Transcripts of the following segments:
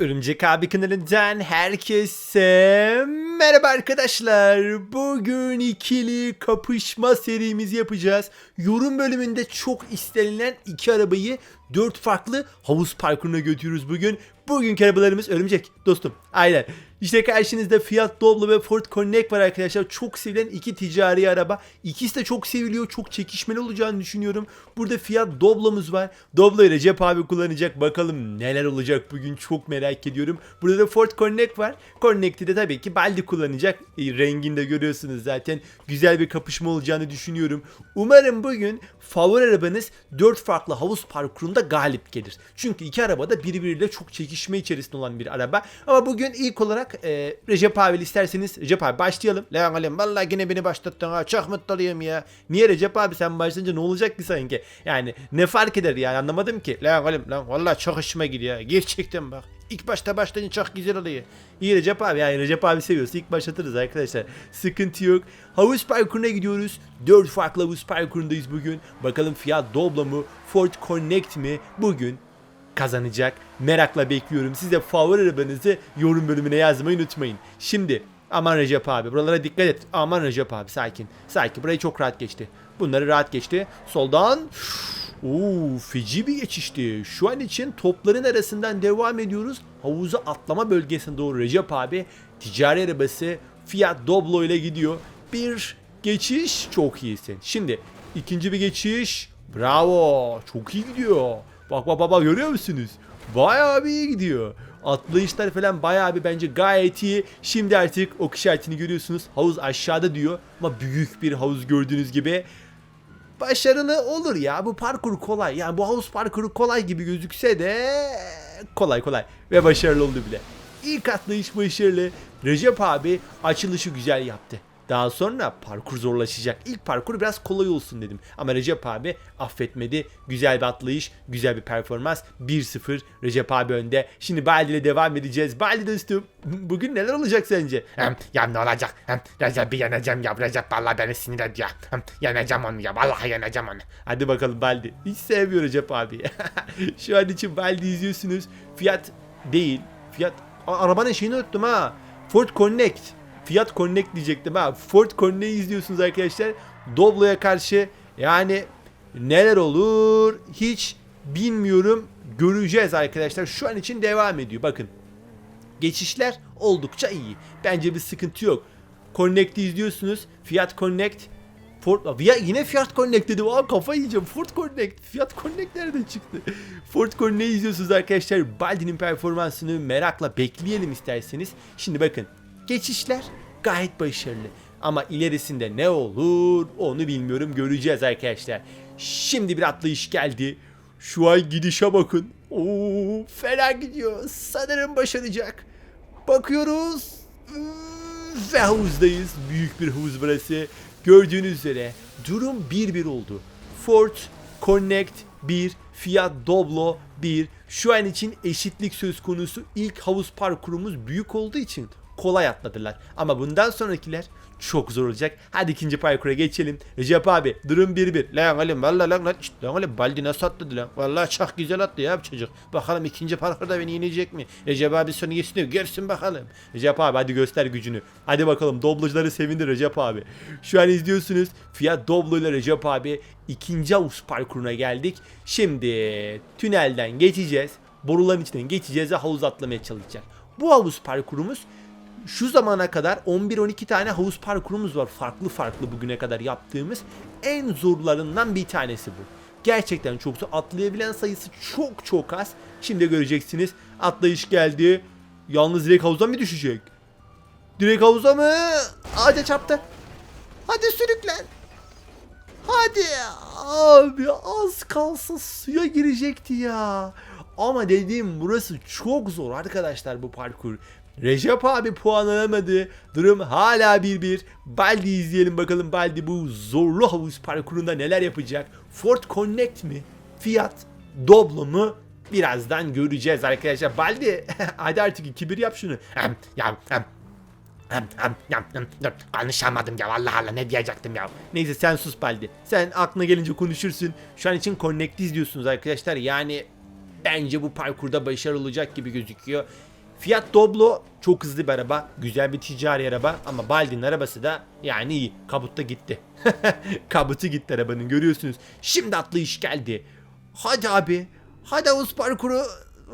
Örümcek abi kanalından herkese merhaba arkadaşlar. Bugün ikili kapışma serimizi yapacağız. Yorum bölümünde çok istenilen iki arabayı dört farklı havuz parkuruna götürüyoruz bugün. Bugünkü arabalarımız örümcek dostum. Aynen. İşte karşınızda Fiat Doblo ve Ford Connect var arkadaşlar. Çok sevilen iki ticari araba. İkisi de çok seviliyor. Çok çekişmeli olacağını düşünüyorum. Burada Fiat Doblo'muz var. Doblo'yu Recep abi kullanacak. Bakalım neler olacak bugün çok merak ediyorum. Burada da Ford Connect var. Connect'i de tabii ki Baldi kullanacak. E, rengini de görüyorsunuz zaten. Güzel bir kapışma olacağını düşünüyorum. Umarım bugün favori arabanız 4 farklı havuz parkurunda galip gelir. Çünkü iki araba da birbiriyle çok çekişme içerisinde olan bir araba. Ama bugün ilk olarak e, Recep abi isterseniz Recep abi başlayalım. Lan oğlum vallahi yine beni başlattın ha. Çok mutluyum ya. Niye Recep abi sen başlayınca ne olacak ki sanki? Yani ne fark eder yani anlamadım ki. Lan oğlum lan vallahi çok hoşuma gidiyor. Gerçekten bak. İlk başta başlayınca çok güzel oluyor. İyi Recep abi yani Recep abi seviyorsa ilk başlatırız arkadaşlar. Sıkıntı yok. Havuz parkuruna gidiyoruz. 4 farklı havuz parkurundayız bugün. Bakalım Fiat Doblo mu Ford Connect mi bugün kazanacak. Merakla bekliyorum. Siz de favori arabanızı yorum bölümüne yazmayı unutmayın. Şimdi aman Recep abi buralara dikkat et. Aman Recep abi sakin. Sakin burayı çok rahat geçti. Bunları rahat geçti. Soldan Oo, feci bir geçişti. Şu an için topların arasından devam ediyoruz. Havuza atlama bölgesine doğru Recep abi ticari arabası Fiat Doblo ile gidiyor. Bir geçiş çok iyisin. Şimdi ikinci bir geçiş. Bravo. Çok iyi gidiyor. Bak bak bak, görüyor musunuz? Bayağı bir iyi gidiyor. Atlayışlar falan bayağı bir bence gayet iyi. Şimdi artık ok işaretini görüyorsunuz. Havuz aşağıda diyor. Ama büyük bir havuz gördüğünüz gibi başarılı olur ya. Bu parkur kolay. Yani bu havuz parkuru kolay gibi gözükse de kolay kolay ve başarılı oldu bile. İlk atlayış başarılı. Recep abi açılışı güzel yaptı. Daha sonra parkur zorlaşacak. İlk parkur biraz kolay olsun dedim. Ama Recep abi affetmedi. Güzel bir atlayış, güzel bir performans. 1-0 Recep abi önde. Şimdi Baldi ile devam edeceğiz. Baldi dostum bugün neler olacak sence? Hem, ya ne olacak? Hem, Recep'i yeneceğim ya. Recep vallahi beni sinir ediyor. Hem, yeneceğim onu ya. Vallahi yeneceğim onu. Hadi bakalım Baldi. Hiç sevmiyor Recep abi. Şu an için Baldi izliyorsunuz. Fiyat değil. Fiyat... Aa, arabanın şeyini unuttum ha. Ford Connect. Fiat Connect diyecektim ha. Ford Connect'i izliyorsunuz arkadaşlar. Doblo'ya karşı yani neler olur hiç bilmiyorum. Göreceğiz arkadaşlar. Şu an için devam ediyor. Bakın. Geçişler oldukça iyi. Bence bir sıkıntı yok. Connect'i izliyorsunuz. Fiat Connect Ford ya yine Fiat Connect dedim. Aa kafa yiyeceğim. Ford Connect. Fiat Connect nereden çıktı? Ford Connect'i izliyorsunuz arkadaşlar. Baldi'nin performansını merakla bekleyelim isterseniz. Şimdi bakın. Geçişler gayet başarılı. Ama ilerisinde ne olur onu bilmiyorum. Göreceğiz arkadaşlar. Şimdi bir atlayış geldi. Şu an gidişe bakın. Oo, fena gidiyor. Sanırım başaracak. Bakıyoruz. Ve havuzdayız. Büyük bir havuz burası. Gördüğünüz üzere durum 1-1 oldu. Ford Connect 1, Fiat Doblo 1. Şu an için eşitlik söz konusu. İlk havuz parkurumuz büyük olduğu için kolay atladılar. Ama bundan sonrakiler çok zor olacak. Hadi ikinci parkura geçelim. Recep abi durum 1-1. Lan oğlum valla lan lan. Şşt, lan oğlum Baldi nasıl atladı lan? Valla çok güzel attı ya çocuk. Bakalım ikinci parkurda beni yenecek mi? Recep abi sonu geçsin görsün bakalım. Recep abi hadi göster gücünü. Hadi bakalım doblocuları sevindir Recep abi. Şu an izliyorsunuz. Fiat Doblo ile Recep abi ikinci havuz parkuruna geldik. Şimdi tünelden geçeceğiz. Boruların içinden geçeceğiz ve havuz atlamaya çalışacağız. Bu havuz parkurumuz şu zamana kadar 11-12 tane havuz parkurumuz var. Farklı farklı bugüne kadar yaptığımız en zorlarından bir tanesi bu. Gerçekten çok zor. Atlayabilen sayısı çok çok az. Şimdi göreceksiniz. Atlayış geldi. Yalnız direkt havuza mı düşecek? Direkt havuza mı? Ağaca çarptı. Hadi sürüklen. Hadi abi az kalsa suya girecekti ya. Ama dediğim burası çok zor arkadaşlar bu parkur. Recep abi puan alamadı. Durum hala 1-1. Baldi izleyelim bakalım Baldi bu zorlu havuz parkurunda neler yapacak. Ford Connect mi? Fiat Doblo mu? birazdan göreceğiz arkadaşlar. Baldi hadi artık 2-1 yap şunu. Ya. Konuşamadım ya vallahi Allah ne diyecektim ya. Neyse sen sus Baldi. Sen aklına gelince konuşursun. Şu an için Connect'i izliyorsunuz arkadaşlar. Yani bence bu parkurda başarılı olacak gibi gözüküyor. Fiat Doblo çok hızlı bir araba. Güzel bir ticari araba. Ama Baldi'nin arabası da yani iyi. Kabutta gitti. Kabutu gitti arabanın görüyorsunuz. Şimdi atlayış geldi. Hadi abi. Hadi havuz parkuru.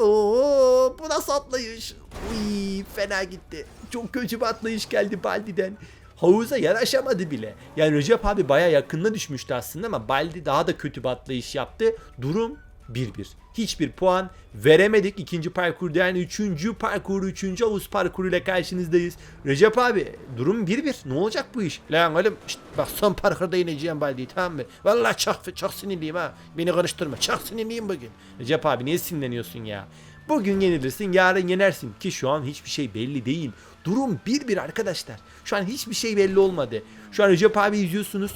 Oo, bu nasıl atlayış? Uy, fena gitti. Çok kötü bir atlayış geldi Baldi'den. Havuza yanaşamadı bile. Yani Recep abi baya yakınına düşmüştü aslında ama Baldi daha da kötü bir atlayış yaptı. Durum 1-1. Hiçbir puan veremedik ikinci parkurda yani üçüncü parkuru, üçüncü havuz parkuruyla karşınızdayız. Recep abi durum 1-1. Ne olacak bu iş? Lan oğlum bak son parkurda ineceğim Baldi'yi tamam mı? Vallahi çok, çok sinirliyim ha. Beni karıştırma. Çok sinirliyim bugün. Recep abi niye sinirleniyorsun ya? Bugün yenilirsin yarın yenersin ki şu an hiçbir şey belli değil. Durum 1-1 arkadaşlar. Şu an hiçbir şey belli olmadı. Şu an Recep abi izliyorsunuz.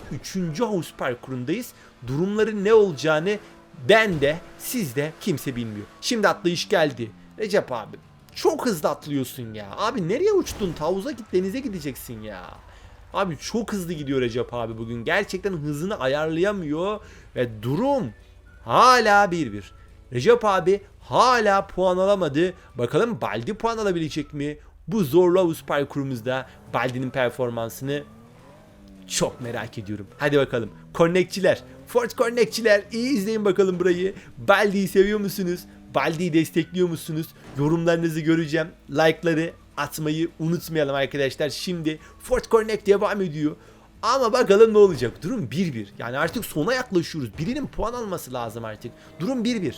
3. havuz parkurundayız. Durumların ne olacağını ben de siz de kimse bilmiyor. Şimdi atlayış geldi. Recep abi çok hızlı atlıyorsun ya. Abi nereye uçtun? Havuza git denize gideceksin ya. Abi çok hızlı gidiyor Recep abi bugün. Gerçekten hızını ayarlayamıyor. Ve durum hala 1-1. Recep abi hala puan alamadı. Bakalım Baldi puan alabilecek mi? Bu zorlu havuz parkurumuzda Baldi'nin performansını çok merak ediyorum. Hadi bakalım. Connectçiler, Ford Connectçiler iyi izleyin bakalım burayı. Baldi'yi seviyor musunuz? Baldi'yi destekliyor musunuz? Yorumlarınızı göreceğim. Like'ları atmayı unutmayalım arkadaşlar. Şimdi Ford Connect devam ediyor. Ama bakalım ne olacak? Durum 1-1. Yani artık sona yaklaşıyoruz. Birinin puan alması lazım artık. Durum 1-1.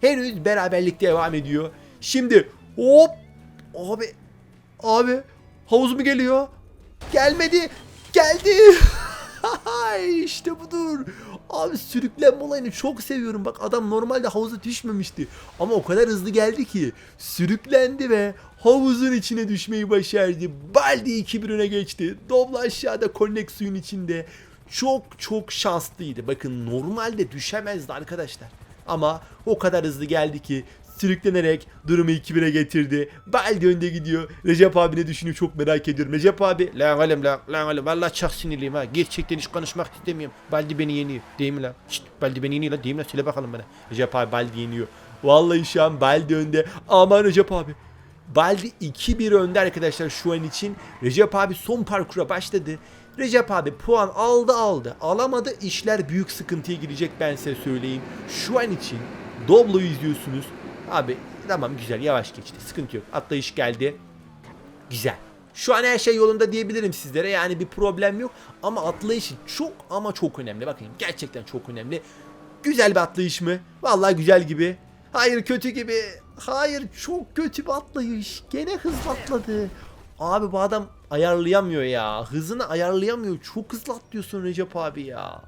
Henüz beraberlik devam ediyor. Şimdi hop abi abi havuz mu geliyor? Gelmedi. Geldi. işte budur. Abi sürüklenme olayını çok seviyorum. Bak adam normalde havuza düşmemişti. Ama o kadar hızlı geldi ki sürüklendi ve havuzun içine düşmeyi başardı. Baldi 2-1 öne geçti. Doblo aşağıda Connect suyun içinde. Çok çok şanslıydı. Bakın normalde düşemezdi arkadaşlar. Ama o kadar hızlı geldi ki sürüklenerek durumu 2-1'e getirdi. Baldi önde gidiyor. Recep abi ne düşünüyor çok merak ediyorum. Recep abi lan oğlum lan lan oğlum valla çok sinirliyim ha. Gerçekten hiç konuşmak istemiyorum. Baldi beni yeniyor. Değil mi lan? Şşt Baldi beni yeniyor lan. Değil mi lan? Söyle bakalım bana. Recep abi Baldi yeniyor. Vallahi şu an Baldi önde. Aman Recep abi. Baldi 2-1 önde arkadaşlar şu an için. Recep abi son parkura başladı. Recep abi puan aldı aldı. Alamadı işler büyük sıkıntıya girecek ben size söyleyeyim. Şu an için Doblo'yu izliyorsunuz. Abi tamam güzel yavaş geçti. Sıkıntı yok. Atlayış geldi. Güzel. Şu an her şey yolunda diyebilirim sizlere. Yani bir problem yok. Ama atlayışı çok ama çok önemli. Bakın gerçekten çok önemli. Güzel bir atlayış mı? Vallahi güzel gibi. Hayır kötü gibi. Hayır çok kötü bir atlayış. Gene hızlı atladı. Abi bu adam ayarlayamıyor ya. Hızını ayarlayamıyor. Çok hızlı atlıyorsun Recep abi ya.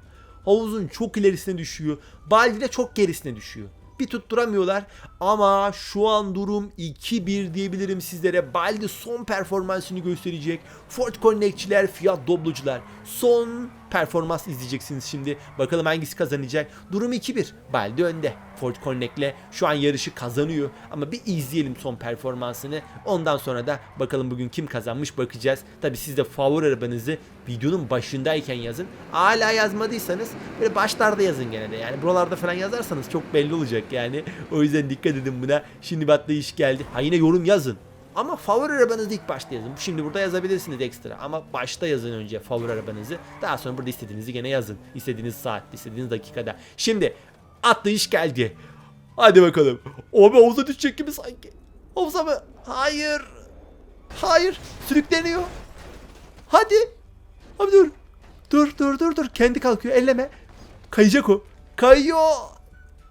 Havuzun çok ilerisine düşüyor. Baldi de çok gerisine düşüyor. Bir tutturamıyorlar ama şu an durum 2-1 diyebilirim sizlere. Baldi son performansını gösterecek. Ford Connect'çiler, Fiat Doblocular son performans izleyeceksiniz şimdi. Bakalım hangisi kazanacak. Durum 2-1. Baldi önde. Ford Connect'le şu an yarışı kazanıyor. Ama bir izleyelim son performansını. Ondan sonra da bakalım bugün kim kazanmış bakacağız. Tabi siz de favori arabanızı videonun başındayken yazın. Hala yazmadıysanız böyle başlarda yazın gene de. Yani buralarda falan yazarsanız çok belli olacak yani. O yüzden dikkat edin buna. Şimdi bir atlayış geldi. Ha yine yorum yazın. Ama favori arabanızı ilk başta yazın. Şimdi burada yazabilirsiniz ekstra. Ama başta yazın önce favori arabanızı. Daha sonra burada istediğinizi gene yazın. İstediğiniz saatte, istediğiniz dakikada. Şimdi atlayış geldi. Hadi bakalım. Abi havuza düşecek gibi sanki. Havuza mı? Hayır. Hayır. Sürükleniyor. Hadi. Abi dur. Dur dur dur dur. Kendi kalkıyor. Elleme. Kayacak o. Kayıyor.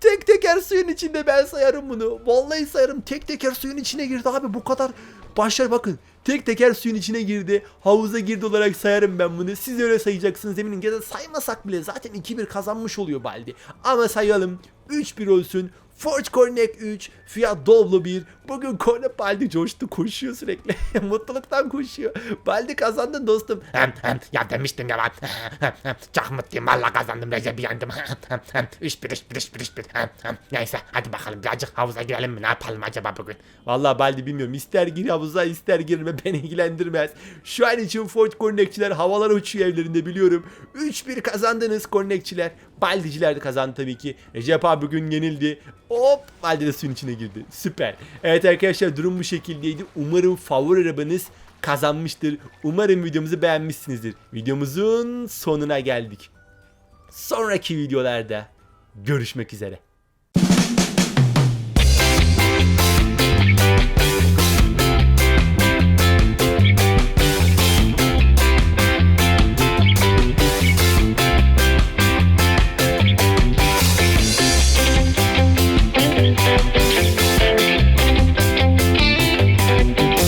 Tek teker suyun içinde ben sayarım bunu. Vallahi sayarım. Tek teker suyun içine girdi abi. Bu kadar başlar bakın. Tek teker suyun içine girdi. Havuza girdi olarak sayarım ben bunu. Siz öyle sayacaksınız eminim. Ya da saymasak bile zaten 2-1 kazanmış oluyor Baldi. Ama sayalım. 3-1 olsun. Forge Connect 3, Fiat Doblo 1. Bugün Kone Baldi coştu koşuyor sürekli. Mutluluktan koşuyor. Baldi kazandın dostum. Ya demiştim ya ben. Çok mutluyum valla kazandım Recep'i yendim. Hem, hem, hem, Üç bir üç bir üç bir üç bir. Hem, hem. Neyse hadi bakalım birazcık havuza girelim mi ne yapalım acaba bugün? Vallahi Baldi bilmiyorum. İster gir havuza ister girme beni ilgilendirmez. Şu an için Forge Connect'çiler havalara uçuyor evlerinde biliyorum. 3-1 kazandınız Connect'çiler. Baldiciler de kazandı tabii ki. Recep abi bugün yenildi. Hop Baldi de suyun içine girdi. Süper. Evet arkadaşlar durum bu şekildeydi. Umarım favori arabanız kazanmıştır. Umarım videomuzu beğenmişsinizdir. Videomuzun sonuna geldik. Sonraki videolarda görüşmek üzere.